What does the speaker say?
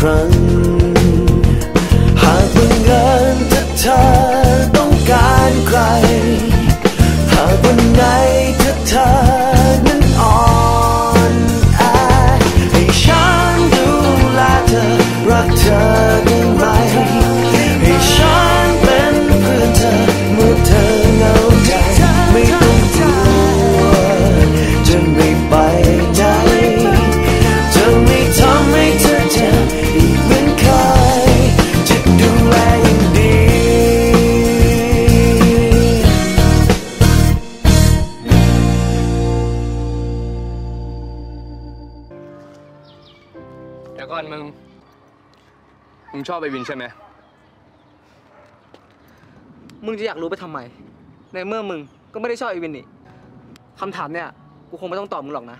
ครั้ง หากบังเอิญถ้าเธอต้องการใคร หากวันไหนถ้าเธอนั้นอ่อนแอให้ฉันดูแลเธอรักเธอได้ไหม ดี๋ยวก่อนมึง มึงชอบไอวินใช่ไหม มึงจะอยากรู้ไปทำไม ในเมื่อมึงก็ไม่ได้ชอบไอวินนี่คำถามเนี่ย กูคงไม่ต้องตอบมึงหรอกนะ